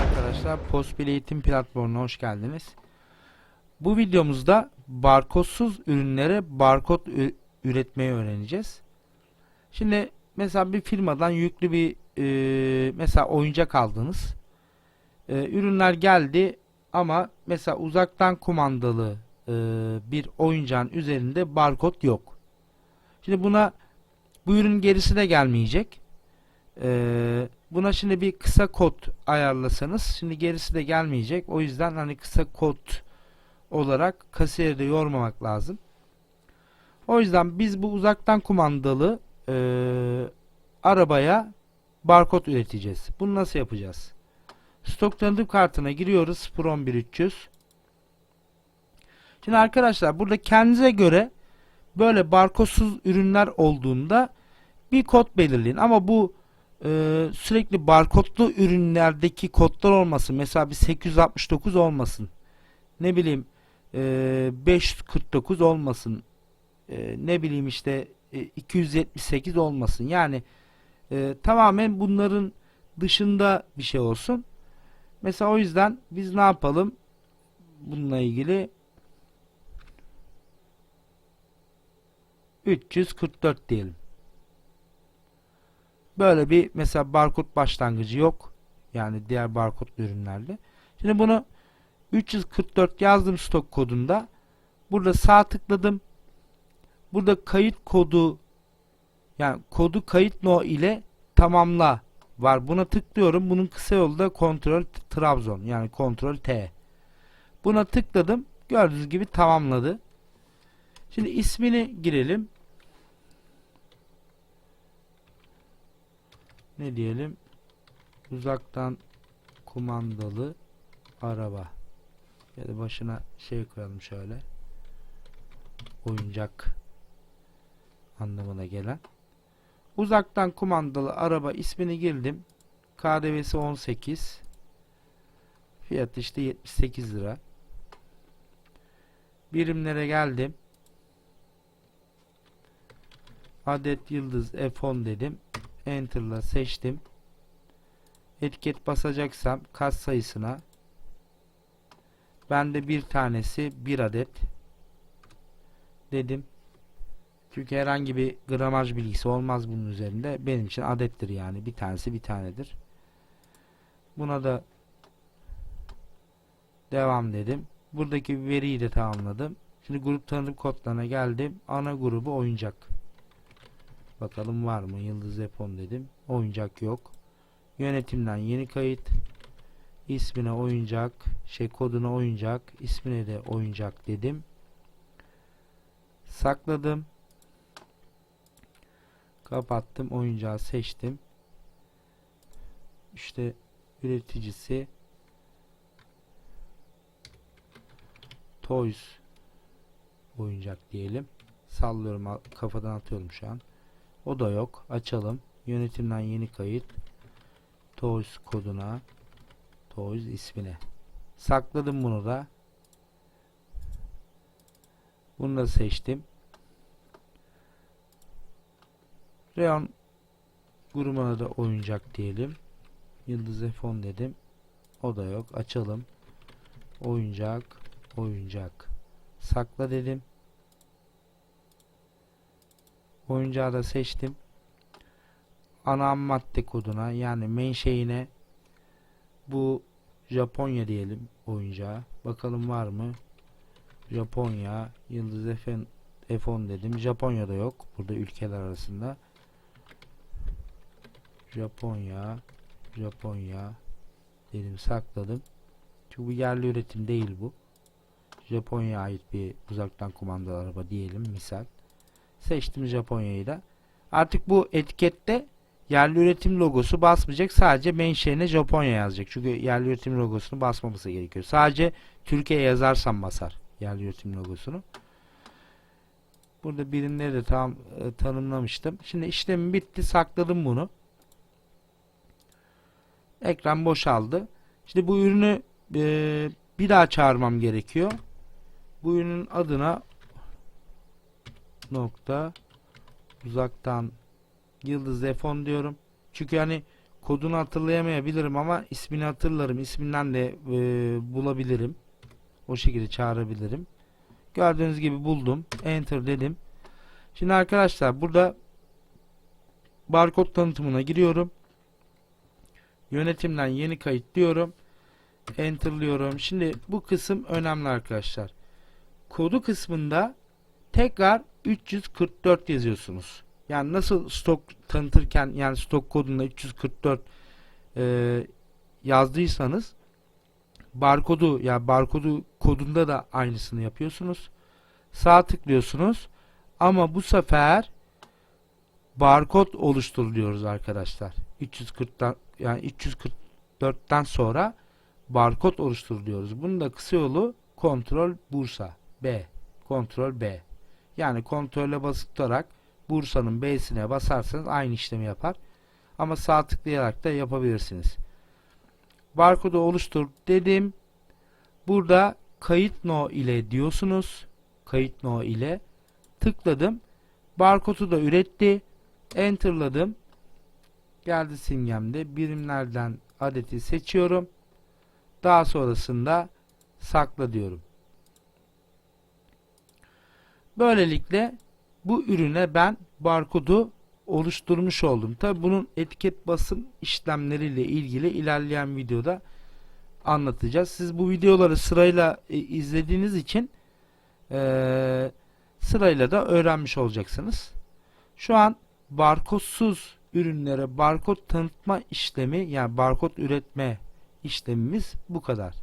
Arkadaşlar Postbil Eğitim Platformu'na hoş geldiniz. Bu videomuzda barkodsuz ürünlere barkod üretmeyi öğreneceğiz. Şimdi mesela bir firmadan yüklü bir e, mesela oyuncak aldınız. E, ürünler geldi ama mesela uzaktan kumandalı e, bir oyuncağın üzerinde barkod yok. Şimdi buna bu ürün gerisi de gelmeyecek. Ee, buna şimdi bir kısa kod ayarlasanız şimdi gerisi de gelmeyecek. O yüzden hani kısa kod olarak kasiyeri de yormamak lazım. O yüzden biz bu uzaktan kumandalı e, arabaya barkod üreteceğiz. Bunu nasıl yapacağız? Stok tanıtım kartına giriyoruz 011300. Şimdi arkadaşlar burada kendinize göre böyle barkodsuz ürünler olduğunda bir kod belirleyin. Ama bu e, sürekli barkodlu ürünlerdeki kodlar olmasın. Mesela bir 869 olmasın. Ne bileyim e, 549 olmasın. E, ne bileyim işte e, 278 olmasın. Yani e, tamamen bunların dışında bir şey olsun. Mesela o yüzden biz ne yapalım? Bununla ilgili 344 diyelim. Böyle bir mesela barkod başlangıcı yok. Yani diğer barkod ürünlerde. Şimdi bunu 344 yazdım stok kodunda. Burada sağ tıkladım. Burada kayıt kodu yani kodu kayıt no ile tamamla var. Buna tıklıyorum. Bunun kısa yolu da kontrol Trabzon yani kontrol T. Buna tıkladım. Gördüğünüz gibi tamamladı. Şimdi ismini girelim. Ne diyelim? Uzaktan kumandalı araba. Ya da başına şey koyalım şöyle. Oyuncak anlamına gelen. Uzaktan kumandalı araba ismini girdim. KDV'si 18 fiyat işte 78 lira. Birimlere geldim. Adet yıldız F10 dedim Enter'la seçtim. Etiket basacaksam kas sayısına bende bir tanesi bir adet dedim. Çünkü herhangi bir gramaj bilgisi olmaz bunun üzerinde. Benim için adettir yani. Bir tanesi bir tanedir. Buna da devam dedim. Buradaki veriyi de tamamladım. Şimdi grup tanıtım kodlarına geldim. Ana grubu oyuncak. Bakalım var mı? Yıldız Epon dedim. Oyuncak yok. Yönetimden yeni kayıt. İsmine oyuncak. Şey koduna oyuncak. ismine de oyuncak dedim. Sakladım. Kapattım. Oyuncağı seçtim. İşte üreticisi Toys oyuncak diyelim. Sallıyorum kafadan atıyorum şu an. O da yok. Açalım. Yönetimden yeni kayıt. Toys koduna. Toys ismine. Sakladım bunu da. Bunu da seçtim. Reon grubuna da oyuncak diyelim. Yıldız F10 dedim. O da yok. Açalım. Oyuncak. Oyuncak. Sakla dedim. Oyuncağı da seçtim. Ana madde koduna yani main şeyine bu Japonya diyelim oyuncağa. Bakalım var mı? Japonya, Yıldız F10, F10 dedim. Japonya'da yok. Burada ülkeler arasında. Japonya, Japonya dedim sakladım. Çünkü bu yerli üretim değil bu. Japonya'ya ait bir uzaktan kumandalı araba diyelim misal. Seçtim Japonya'yı da. Artık bu etikette yerli üretim logosu basmayacak. Sadece menşeine Japonya yazacak. Çünkü yerli üretim logosunu basmaması gerekiyor. Sadece Türkiye yazarsam basar yerli üretim logosunu. Burada birimleri de tam e, tanımlamıştım. Şimdi işlemim bitti. Sakladım bunu. Ekran boşaldı. Şimdi bu ürünü e, bir daha çağırmam gerekiyor. Bu ürünün adına nokta uzaktan yıldız F10 diyorum. Çünkü hani kodunu hatırlayamayabilirim ama ismini hatırlarım. İsminden de e, bulabilirim. O şekilde çağırabilirim. Gördüğünüz gibi buldum. Enter dedim. Şimdi arkadaşlar burada barkod tanıtımına giriyorum. Yönetimden yeni kayıt diyorum. Enter'lıyorum. Şimdi bu kısım önemli arkadaşlar. Kodu kısmında tekrar 344 yazıyorsunuz. Yani nasıl stok tanıtırken yani stok kodunda 344 e, yazdıysanız barkodu ya yani barkodu kodunda da aynısını yapıyorsunuz. Sağ tıklıyorsunuz. Ama bu sefer barkod oluşturuluyoruz arkadaşlar. 340'tan yani 344'ten sonra barkod oluşturuluyoruz. Bunun da kısa yolu kontrol Bursa B. Kontrol B. Yani kontrole tutarak Bursa'nın B'sine basarsanız aynı işlemi yapar. Ama sağ tıklayarak da yapabilirsiniz. Barkodu oluştur dedim. Burada kayıt no ile diyorsunuz. Kayıt no ile tıkladım. Barkodu da üretti. Enter'ladım. Geldi simgemde. Birimlerden adeti seçiyorum. Daha sonrasında sakla diyorum. Böylelikle bu ürüne ben barkodu oluşturmuş oldum. Tabi bunun etiket basım işlemleriyle ilgili ilerleyen videoda anlatacağız. Siz bu videoları sırayla e, izlediğiniz için e, sırayla da öğrenmiş olacaksınız. Şu an barkodsuz ürünlere barkod tanıtma işlemi yani barkod üretme işlemimiz bu kadar.